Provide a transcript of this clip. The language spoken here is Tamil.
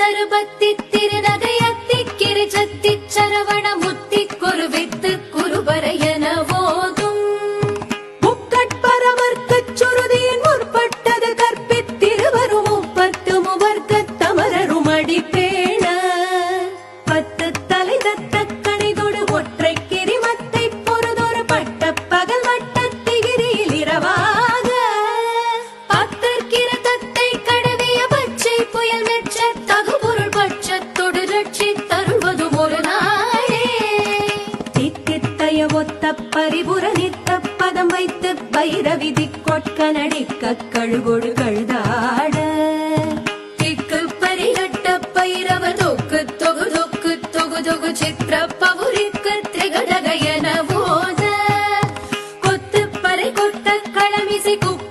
तरुपत्ति तिरुनगयत्ति किरिचत्ति चरवणमुत् பரிய ஒத்த பரிபுர நித்த பதம் வைத்து பைரவி திக்கொட்க நடிக்க கழுகொடு கழுதாட. திக்கு பரிகட்ட பைரவ தொக்கு தொகு தொக்கு தொகு தொகு சித்திர பவுரிக்கு திரிகடக என ஓத. கொத்து பறை கொத்த களமிசை குப்ப